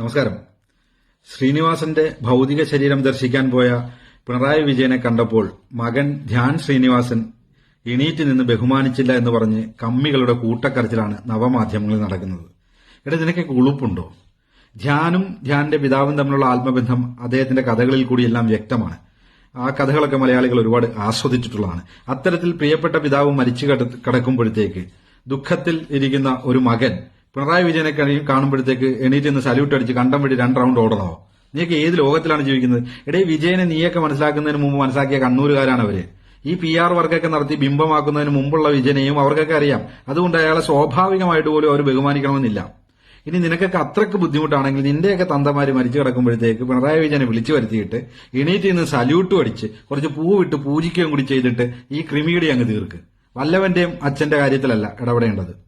നമസ്കാരം. ശ്രീനിവാസന്റെ ഭൗതിക ശരീരം ദർശിക്കാൻ പോയ പിണറായി വിജയനെ കണ്ടപ്പോൾ മകൻ ധ്യാൻ ശ്രീനിവാസൻ എണീറ്റ് നിന്ന് ബഹുമാനിച്ചില്ല എന്ന് പറഞ്ഞ് കമ്മികളുടെ കൂട്ടക്കരച്ചിലാണ് നവമാധ്യമങ്ങളിൽ നടക്കുന്നത്. എടാ നിനക്കൊക്കെ ഉളുപ്പുണ്ടോ? ധ്യാനും ധ്യാന്റെ പിതാവും തമ്മിലുള്ള ആത്മബന്ധം അദ്ദേഹത്തിന്റെ കഥകളിൽ കൂടിയെല്ലാം വ്യക്തമാണ്. ആ കഥകളൊക്കെ മലയാളികൾ ഒരുപാട് ആസ്വദിച്ചിട്ടുള്ളതാണ്. അത്തരത്തിൽ പ്രിയപ്പെട്ട പിതാവ് മരിച്ചു കിട- കിടക്കുമ്പോഴത്തേക്ക് ദുഃഖത്തിൽ ഇരിക്കുന്ന ഒരു മകൻ പിണറായി വിജയനെ കാണുമ്പോഴത്തേക്ക് എണീറ്റ് നിന്ന് സല്യൂട്ട് അടിച്ച് കണ്ടം വഴി രണ്ട് റൗണ്ട് ഓടണോ? നീയൊക്കെ ഏത് ലോകത്തിലാണ് ജീവിക്കുന്നത്? എടേ വിജയനെ നീയൊക്കെ മനസ്സിലാക്കുന്നതിന് മുമ്പ് മനസ്സിലാക്കിയ കണ്ണൂരുകാരാണ് അവർ. ഈ പി ആർ വർക്കൊക്കെ നടത്തി ബിംബമാക്കുന്നതിന് മുമ്പുള്ള വിജയനെയും അവർക്കൊക്കെ അറിയാം. അതുകൊണ്ട് അയാളെ സ്വാഭാവികമായിട്ട് പോലും അവർ ബഹുമാനിക്കണമെന്നില്ല. ഇനി നിനക്കൊക്കെ അത്രയ്ക്ക് ബുദ്ധിമുട്ടാണെങ്കിൽ നിന്റെയൊക്കെ തന്തമാര് മരിച്ചു കിടക്കുമ്പോഴത്തേക്ക് പിണറായി വിജയനെ വിളിച്ചു വരുത്തിയിട്ട് എണീറ്റ് നിന്ന് സല്യൂട്ട് അടിച്ച് കുറച്ച് പൂവിട്ട് പൂജിക്കുകയും കൂടി ചെയ്തിട്ട് ഈ ക്രിമിയുടെ അങ്ങ് തീർക്ക്. വല്ലവന്റെയും അച്ഛന്റെ കാര്യത്തിലല്ല ഇടപെടേണ്ടത്.